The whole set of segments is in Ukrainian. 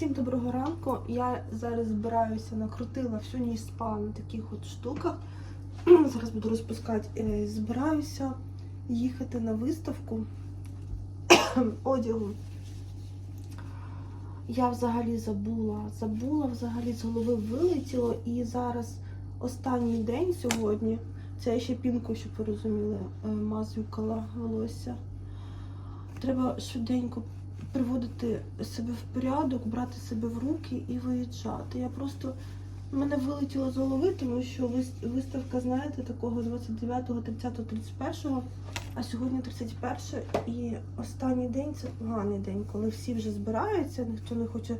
Всім доброго ранку. Я зараз збираюся, накрутила всю ніч спала на таких от штуках. Зараз буду розпускати. Е, Збираюся їхати на виставку одягу. Я взагалі забула, забула, взагалі з голови вилетіло. І зараз останній день сьогодні. Це я ще пінку, щоб ви розуміли, е, мазюкала волосся. Треба швиденько приводити себе в порядок, брати себе в руки і виїжджати. Я просто мене вилетіло з голови, тому що вис- виставка, знаєте, такого 29, 30, 31, а сьогодні 31 і останній день це поганий день, коли всі вже збираються, ніхто не хоче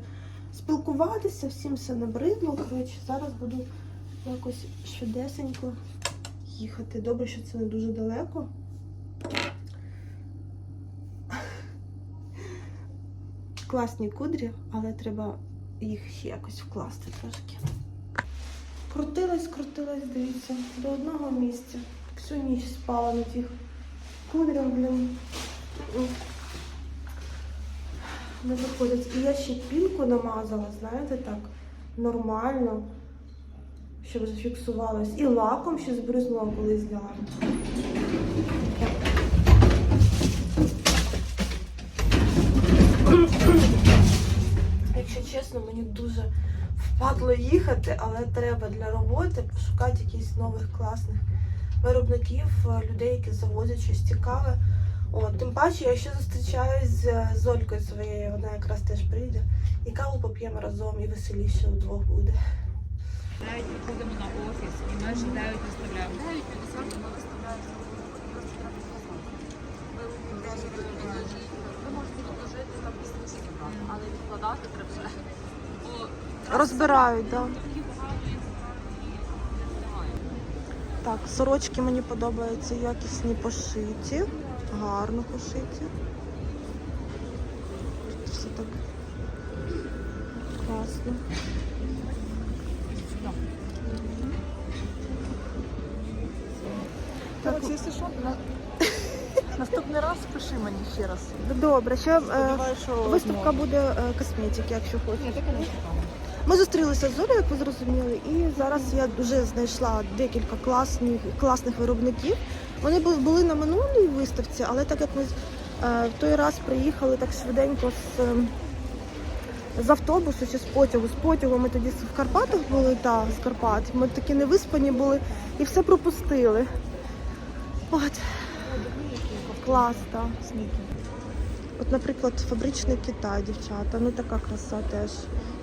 спілкуватися, всім все набридло. Коротше, зараз буду якось швидесенько їхати. Добре, що це не дуже далеко. Класні кудрі, але треба їх ще якось вкласти трошки. Крутилась, крутилась, дивіться, до одного місця. Всю ніч спала на тих кудрях, блін. Не виходить. І я ще пінку намазала, знаєте, так, нормально, щоб зафіксувалось. І лаком ще збризнула, коли зняла. Якщо чесно, мені дуже впадло їхати, але треба для роботи пошукати якихось нових класних виробників, е, людей, які завозять щось цікаве. От, тим паче, я ще зустрічаюсь з з Олькою своєю, вона якраз теж прийде. І каву поп'ємо разом, і веселіше вдвох буде. Навіть приходимо на офіс і виставляємо. Навіть 50 ми виставляємо. Ви можете відложити там брати, але відкладати треба Розбирають, так. Да. Так, сорочки мені подобаються якісні пошиті, гарно пошиті. Тут все так класно. Так, Коротше, якщо що, на... наступний раз пиши мені ще раз. добре, ще е, Сподіваюсь, що виставка зможу. буде е, косметики, якщо хочеш. Ні, так, там. Ми зустрілися з Олею, як ви зрозуміли, і зараз я вже знайшла декілька класних, класних виробників. Вони були на минулій виставці, але так як ми е, в той раз приїхали так швиденько з, з автобусу чи з потягу. З потягу ми тоді в Карпатах були, та, з Карпат. Ми такі невиспані були і все пропустили. От. Клас, так. От, наприклад, фабричний Китай, дівчата. Ну така краса теж.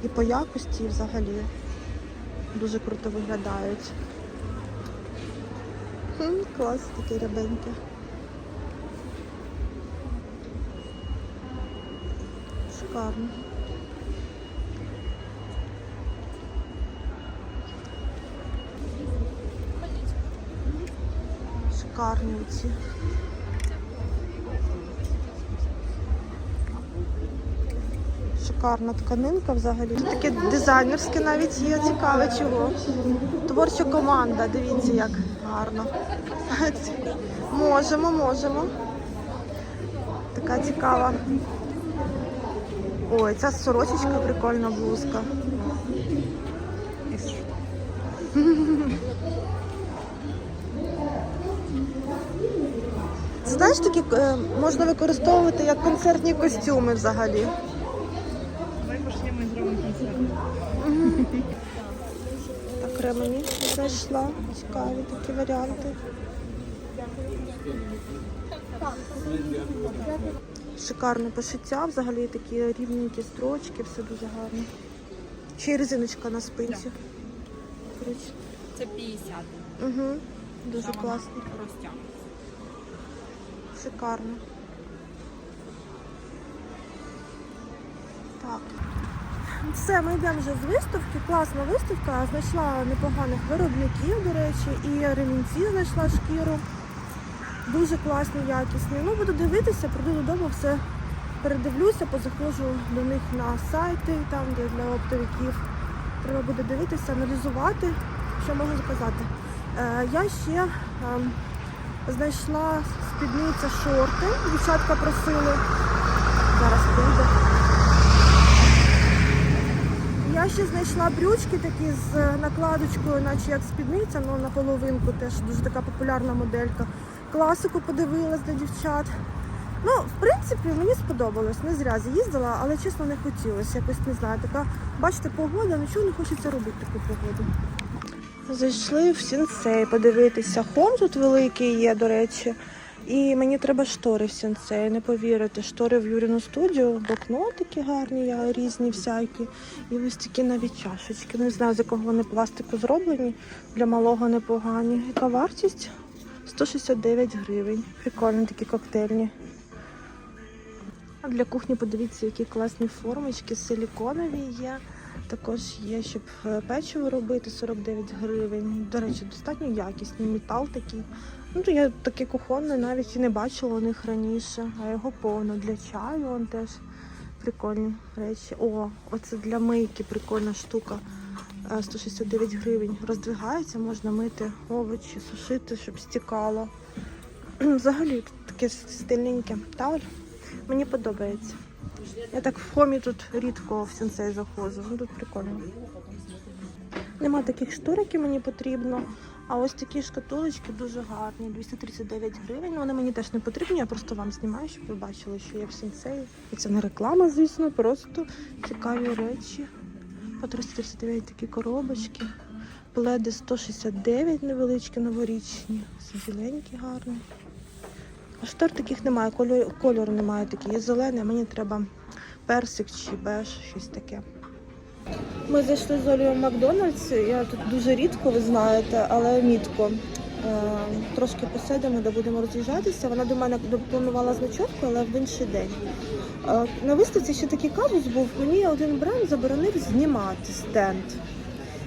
І по якості і взагалі дуже круто виглядають. Хм, клас, такі рябенькі. Шикарно. Шикарні ці. Шикарна тканинка взагалі. Таке дизайнерське навіть є, цікаве чого. Творча команда, дивіться, як гарно. Можемо, можемо. Така цікава. Ой, ця сорочечка прикольна блузка. Знаєш, такі е, можна використовувати як концертні костюми взагалі. Знайшла. Цікаві такі варіанти. Шикарне пошиття, взагалі такі рівненькі строчки, все дуже гарно. Ще й резиночка на спинці. Коротше, Це 50. Угу. Дуже класно. Розтягнуться. Шикарно. Так. Все, ми йдемо вже з виставки. Класна виставка. Знайшла непоганих виробників, до речі, і ремінці знайшла шкіру. Дуже класні, якісні. Ну, буду дивитися, прийду додому, все передивлюся, позаходжу до них на сайти, там, де для оптовиків. Треба буде дивитися, аналізувати, що можу сказати. Е, я ще ем, знайшла спідниця шорти. Дівчатка просили. Зараз прийде. Я ще знайшла брючки такі з е, накладочкою, наче як спідниця, ну на половинку теж дуже така популярна моделька. Класику подивилась для дівчат. Ну, в принципі, мені сподобалось. Не зря з'їздила, але чесно не хотілося. Якось не знаю, така, бачите, погода, нічого не хочеться робити таку погоду. Зайшли в сінсей подивитися. Хом тут великий є, до речі. І мені треба штори в сінсей, не повірите. Штори в Юріну студію, блокнотики гарні, я різні всякі. І ось такі навіть чашечки. Не знаю, з якого вони пластику зроблені. Для малого непогані. Яка вартість? 169 гривень. Прикольні такі коктейльні. А для кухні подивіться, які класні формочки, силіконові є. Також є, щоб е, печиво робити 49 гривень. До речі, достатньо якісний метал такий. Ну, то я таке кухонне навіть і не бачила у них раніше, а його повно для чаю, он теж прикольні речі. О, оце для мийки прикольна штука. Е, 169 гривень. Роздвигається, можна мити овочі, сушити, щоб стікало. Взагалі таке стильненьке. Та Оль? Мені подобається. Я так в хомі тут рідко в сенсей заходжу. Ну тут прикольно. Нема таких штор, які мені потрібно. А ось такі шкатулочки дуже гарні. 239 гривень. Вони мені теж не потрібні, я просто вам знімаю, щоб ви бачили, що є в сенсеї. І це не реклама, звісно, просто цікаві речі. По 339 такі коробочки. Пледи 169 невеличкі, новорічні. Ось гарні. А штор таких немає, кольору, немає такий. Є зелений, а мені треба персик чи беж, щось таке. Ми зайшли з Олею в Макдональдс. Я тут дуже рідко, ви знаєте, але мітко. Е, трошки посидимо, де будемо роз'їжджатися. Вона до мене планувала з ночовку, але в інший день. Е, на виставці ще такий казус був. Мені один бренд заборонив знімати стенд.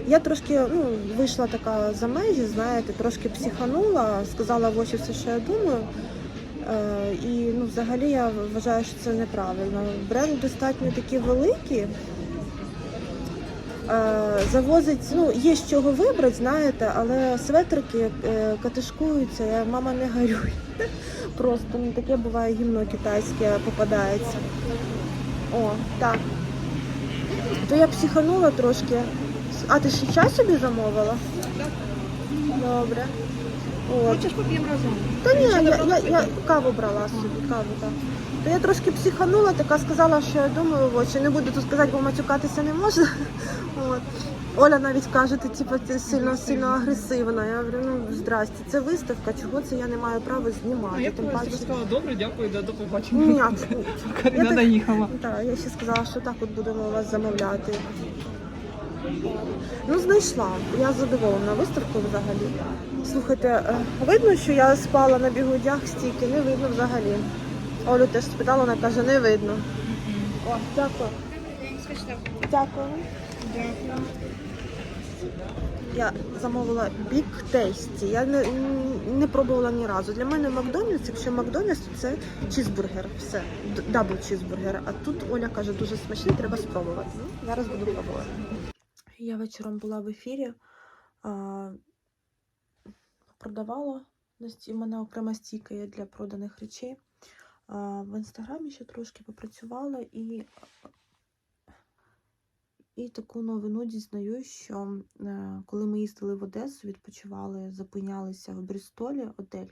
Я трошки ну, вийшла така за межі, знаєте, трошки психанула, сказала в очі все, що я думаю. Е, і ну, взагалі я вважаю, що це неправильно. Бренд достатньо такі великі. Е, Завозить, ну, є з чого вибрати, знаєте, але светрики е, катишкуються, я, мама не горюй. Просто ну, таке буває гімно китайське попадається. О, так. То я психанула трошки. А ти ще чай собі замовила? Добре. Хочеш поп'ємо разом? Та ні, я, я, я каву брала собі, каву, так. То я трошки психанула, така сказала, що я думаю в очі. Не буду тут сказати, бо матюкатися не можна. От. Оля навіть каже, ти типу, ти сильно сильно агресивна. Я говорю, ну здрасте, це виставка, чого це я не маю права знімати. А я Тим паче. сказала, добре, дякую, да, до Ні, побачення. Карина так- наїхала. так, я ще сказала, що так от будемо у вас замовляти. Ну, знайшла. Я задоволена виставкою взагалі. Слухайте, е, видно, що я спала на бігудях стільки, не видно взагалі. Олю теж спитала, вона каже, не видно. О, дякую. Дякую. Я замовила Big Tasty. Я не, не пробувала ні разу. Для мене Макдональдс, якщо Макдональдс, то це чізбургер. Все, дабл чізбургер. А тут Оля каже, дуже смачний, треба спробувати. Ну, зараз буду пробувати. Я вечором була в ефірі. А, продавала. У мене окрема стійка є для проданих речей. В інстаграмі ще трошки попрацювала і і таку новину дізнаю, що е, коли ми їздили в Одесу, відпочивали, зупинялися в Брістолі отель.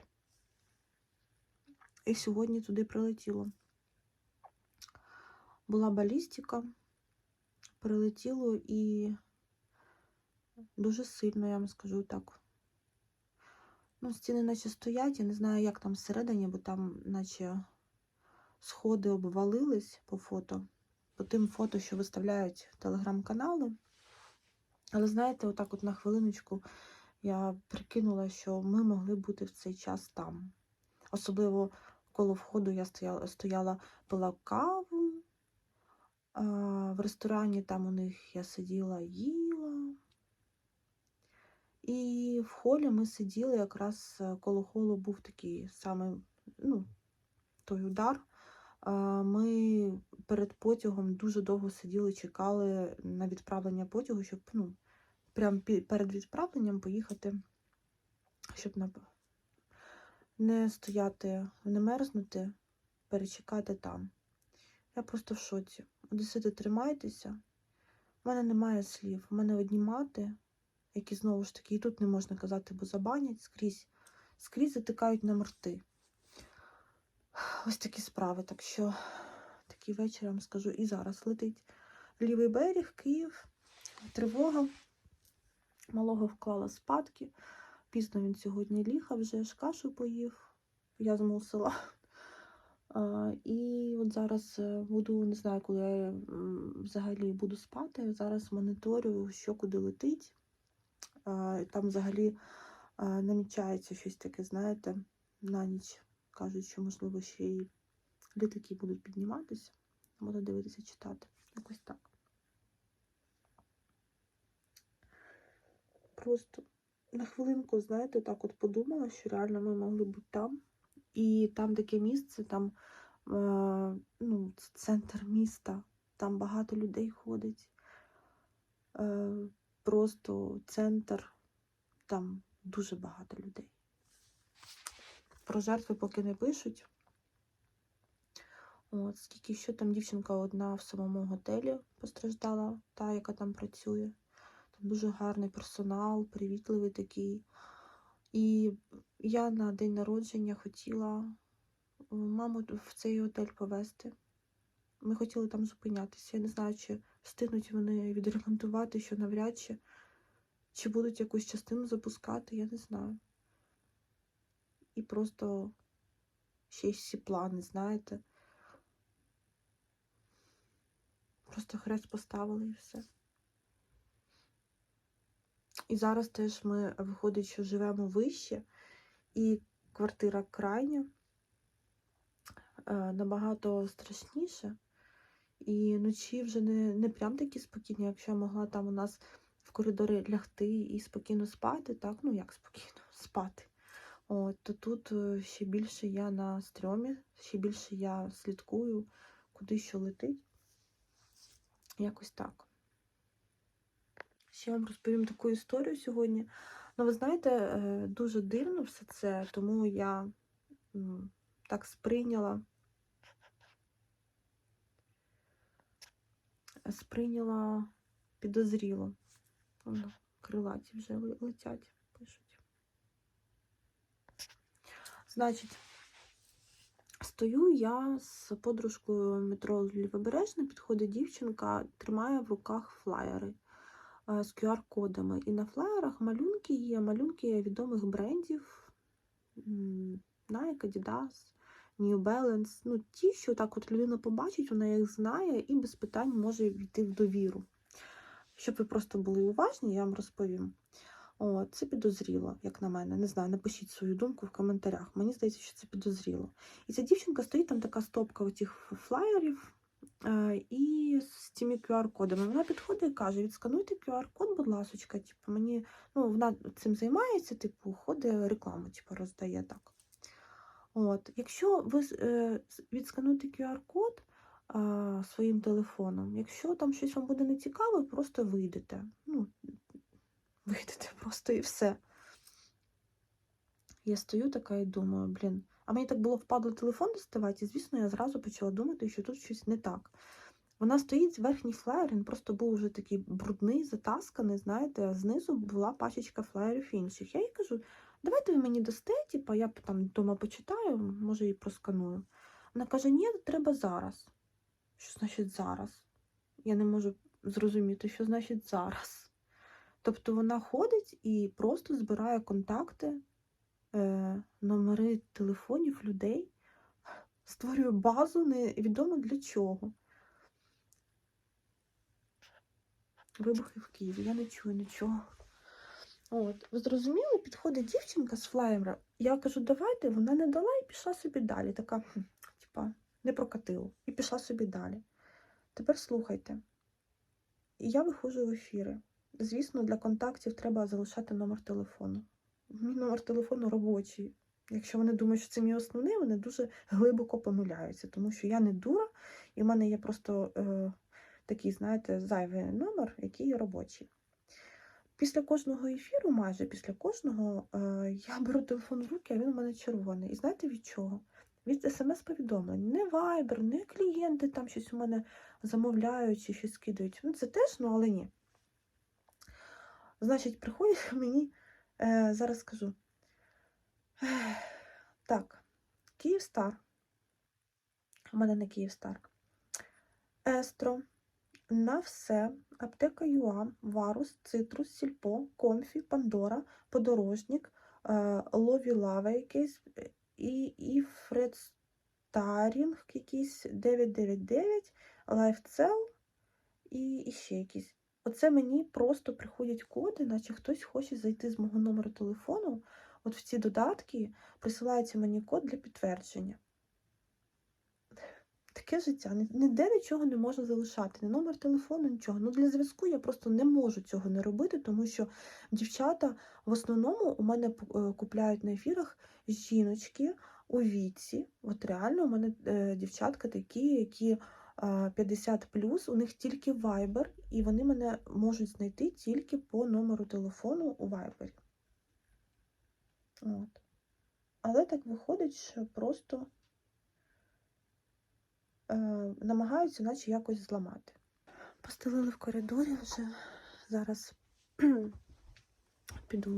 І сьогодні туди прилетіло. Була балістика, прилетіло і дуже сильно, я вам скажу так. Ну, стіни наче стоять, я не знаю, як там всередині, бо там наче сходи обвалились по фото по тим фото, що виставляють телеграм-канали. Але знаєте, отак от на хвилиночку я прикинула, що ми могли бути в цей час там. Особливо коло входу я стояла, стояла пила каву. А, в ресторані там у них я сиділа, їла. І в холі ми сиділи, якраз е, коло холу був такий самий, ну, той удар. Ми перед потягом дуже довго сиділи, чекали на відправлення потягу, щоб ну, прямо перед відправленням поїхати, щоб не стояти, не мерзнути, перечекати там. Я просто в шоці. Одесити, тримайтеся. У мене немає слів. У мене одні мати, які знову ж таки, і тут не можна казати, бо забанять скрізь, скрізь затикають на морти. Ось такі справи. Так що такий вечір вам скажу. І зараз летить лівий берег, Київ, тривога. Малого вклала спадки. Пізно він сьогодні ліг, а вже ж кашу поїв. Я змусила. А, і от зараз е, буду, не знаю, коли я взагалі буду спати. Зараз моніторю, що куди летить. А, там взагалі намічається щось таке, знаєте, на ніч. Кажуть, що, можливо, ще й літаки будуть підніматися. Буду дивитися, читати. Якось так. Просто на хвилинку, знаєте, так от подумала, що реально ми могли бути там. І там таке місце, там е, ну, центр міста, там багато людей ходить. Е, просто центр, там дуже багато людей. Про жертви поки не пишуть. От, скільки що там дівчинка одна в самому готелі постраждала, та, яка там працює. Там дуже гарний персонал, привітливий такий. І я на день народження хотіла е, маму в цей готель повезти. Ми хотіли там зупинятися. Я не знаю, чи встигнуть вони відремонтувати, що навряд чи. Чи будуть якусь частину запускати, я не знаю. І просто ще й всі плани, знаєте. Просто хрест поставили і все. І зараз теж ми виходить, що живемо вище, і квартира крайня е, набагато страшніше. І вночі вже не, не прям такі спокійні, якщо я могла там у нас в коридорі лягти і спокійно спати, так, ну як спокійно спати. От, то тут е, ще більше я на стрьомі, ще більше я слідкую, куди що летить. Якось так. Ще вам розповім таку історію сьогодні. Ну, ви знаєте, е, дуже дивно все це, тому я так сприйняла. Сприйняла підозріло. Крилаті вже летять, пишуть. Значить, стою я з подружкою метро Лівобережне, підходить дівчинка, тримає в руках флаєри е, з QR-кодами. І на флаєрах малюнки є, малюнки відомих брендів Nike, Adidas, New Balance. Ну, ті, що так от людина побачить, вона їх знає і без питань може війти в довіру. Щоб ви просто були уважні, я вам розповім. О, це підозріло, як на мене. Не знаю, напишіть свою думку в коментарях. Мені здається, що це підозріло. І ця дівчинка стоїть там така стопка оцих флаєрів е, і з цими QR-кодами. Вона підходить і каже: відскануйте QR-код, будь ласочка. Типу, мені, ну, вона цим займається, типу, ходить рекламу, типу, роздає так. От, якщо ви е, відскануєте QR-код своїм телефоном, якщо там щось вам буде нецікаво, просто вийдете. Ну, вийдете просто і все. Я стою така і думаю, блін. А мені так було впадло телефон доставати, і звісно, я зразу почала думати, що тут щось не так. Вона стоїть, верхній флаєр, він просто був вже такий брудний, затасканий, знаєте, а знизу була пачечка флаєрів інших. Я їй кажу, давайте ви мені дасте, типу, я там вдома почитаю, може і просканую. Вона каже, ні, треба зараз. Що значить зараз? Я не можу зрозуміти, що значить зараз. Тобто вона ходить і просто збирає контакти, е, номери телефонів людей, створює базу невідомо для чого. Вибухи в Києві, я не чую нічого. От, ви підходить дівчинка з флаєра. Я кажу, давайте, вона не дала і пішла собі далі. Така, типа, не прокатило. І пішла собі далі. Тепер слухайте. Я виходжу в ефіри. Звісно, для контактів треба залишати номер телефону. Мій номер телефону робочий. Якщо вони думають, що це мій основний, вони дуже глибоко помиляються, тому що я не дура, і в мене є просто е, такий, знаєте, зайвий номер, який є робочий. Після кожного ефіру, майже після кожного, е, я беру телефон в руки, а він у мене червоний. І знаєте від чого? Від смс-повідомлень. Не вайбер, не клієнти, там щось у мене замовляють чи щось скидають. Ну, це теж, ну але ні. Значить, приходять мені, е, зараз скажу. Так, Київстар. У мене не Київстар. Естро, на все, аптека Юа, Варус, Цитрус, Сільпо, Комфі, Пандора, Подорожник, е, Лові Лава якийсь, і, і Фредстарінг якийсь 999, Лайфцел і, і ще якісь. Оце мені просто приходять коди, наче хтось хоче зайти з мого номеру телефону. От в ці додатки присилається мені код для підтвердження. Таке життя. Ніде нічого не можна залишати, ні номер телефону, нічого. Ну для зв'язку я просто не можу цього не робити, тому що дівчата в основному у мене е, купляють на ефірах жіночки у віці. От реально у мене е, дівчатка такі, які 50 у них тільки Viber, і вони мене можуть знайти тільки по номеру телефону у Viber. От. Але так виходить, що просто е, намагаються наче якось зламати. Постелили в коридорі вже зараз піду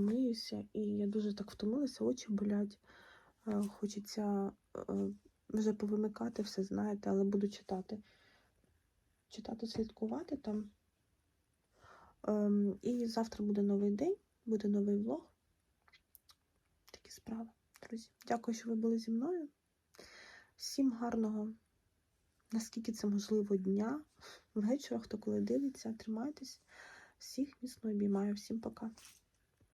і я дуже так втомилася, очі болять. Е, Хочеться е, вже повимикати все, знаєте, але буду читати. Читати, слідкувати там. Ем, І завтра буде новий день, буде новий влог. Такі справи, друзі. Дякую, що ви були зі мною. Всім гарного, наскільки це можливо, дня, вечора, хто коли дивиться, тримайтесь. Всіх міцно обіймаю. Всім пока.